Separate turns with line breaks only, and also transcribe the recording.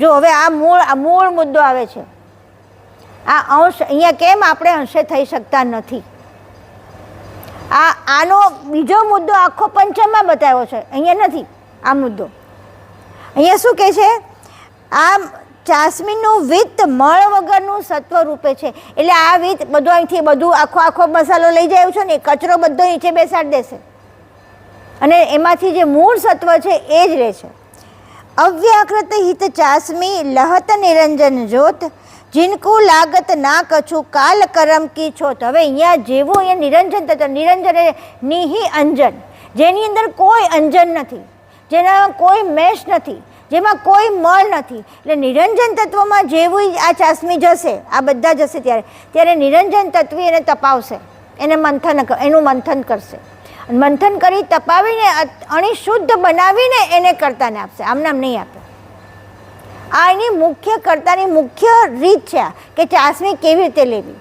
જો હવે આ મૂળ આ મૂળ મુદ્દો આવે છે. આ અંશ, અહીંયા કેમ આપણે અંશે થઈ શકતા નથી? આ, આનો બીજો મુદ્દો આખો પંચમમાં બતાવ્યો છે. અહીંયા નથી આ મુદ્દો. અહીંયા શું કહે છે? આ ચાસમીનનું વિત્ત મળ વગરનું સત્વ રૂપે છે. એટલે આ વિત્ત બધું અહીંથી બધું આખો આખો મસાલો લઈ જાય છે ને કચરો બધો નીચે બેસાડી દેશે. અને એમાંથી જે મૂળ સત્વ છે, એ જ રહે છે. અવ્યાકૃત હિત ચાસમી લહત નિરંજન જોત. જિનકુ લાગત ના કછું કાલ કરમ કી છોત. હવે અહીંયા જેવું અહીંયા નિરંજન તત્વ નિરંજન નિહિ અંજન. જેની અંદર કોઈ અંજન નથી. જેનામાં કોઈ મેશ નથી. જેમાં કોઈ મળ નથી. એટલે નિરંજન તત્વમાં જેવું આ ચાસમી જશે, આ બધા જશે ત્યારે. ત્યારે નિરંજન તત્વ એને તપાવશે. એને મંથન એનું મંથન કરશે. મંથન કરી તપાવીને અણી શુદ્ધ બનાવીને એને કરતાને આપશે. આમ નામ નહીં આપે. આ એની મુખ્ય કર્તાની મુખ્ય રીત છે કે ચાસણી કેવી રીતે લેવી.